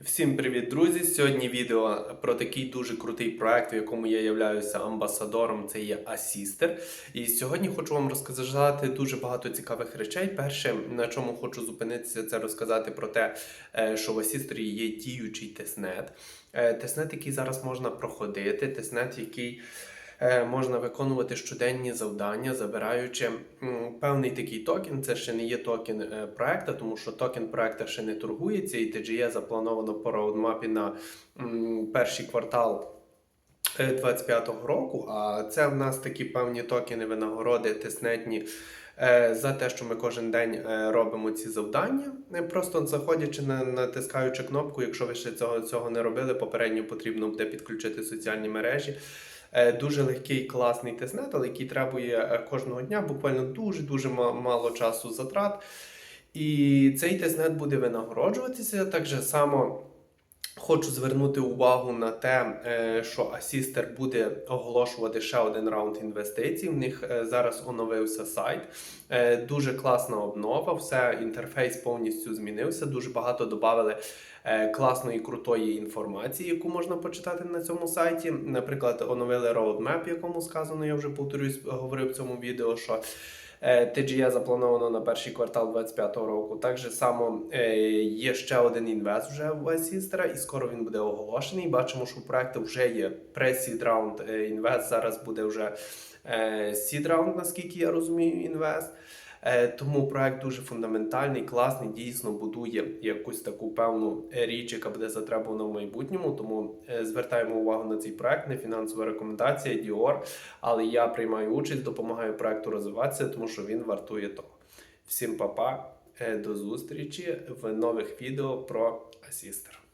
Всім привіт, друзі! Сьогодні відео про такий дуже крутий проект, в якому я являюся амбасадором. Це є Асістер. І сьогодні хочу вам розказати дуже багато цікавих речей. Перше, на чому хочу зупинитися, це розказати про те, е, що в Асістері є діючий тестнет. Е, Тестнет, який зараз можна проходити, тестнет, який можна виконувати щоденні завдання, забираючи певний такий токен. Це ще не є токен е, проекта, тому що токен проекта ще не торгується, і TGE заплановано по роудмапі на перший квартал. 25-го року, а це в нас такі певні токени винагороди тиснетні е, за те, що ми кожен день е, робимо ці завдання. Е, Просто заходячи на натискаючи кнопку, якщо ви ще цього, цього не робили, попередньо потрібно буде підключити соціальні мережі. Е, Дуже легкий, класний тестнет, але який требує е, кожного дня, буквально дуже-дуже мало часу затрат. І цей тестнет буде винагороджуватися так же само. Хочу звернути увагу на те, е, що Асістер буде оголошувати ще один раунд інвестицій. В них е, зараз оновився сайт. Е, Дуже класна обнова. Все інтерфейс повністю змінився. Дуже багато додали класної крутої інформації, яку можна почитати на цьому сайті. Наприклад, оновили roadmap, якому сказано, я вже повторюсь, говорив в цьому відео, що. Е, TGE заплановано на перший квартал 2025 року. Так же само е, є ще один інвест вже в Вайсістера, і скоро він буде оголошений. Бачимо, що у проекту вже є pre-seed раунд е, інвест. Зараз буде вже сід раунд, наскільки я розумію, інвест. Е, Тому проект дуже фундаментальний, класний, дійсно будує якусь таку певну е, річ, яка буде затребувана в майбутньому. Тому е, звертаємо увагу на цей проект. Не фінансова рекомендація, Діор. Але я приймаю участь, допомагаю проекту розвиватися, тому що він вартує того. Всім па-па, до зустрічі в нових відео про Асістер.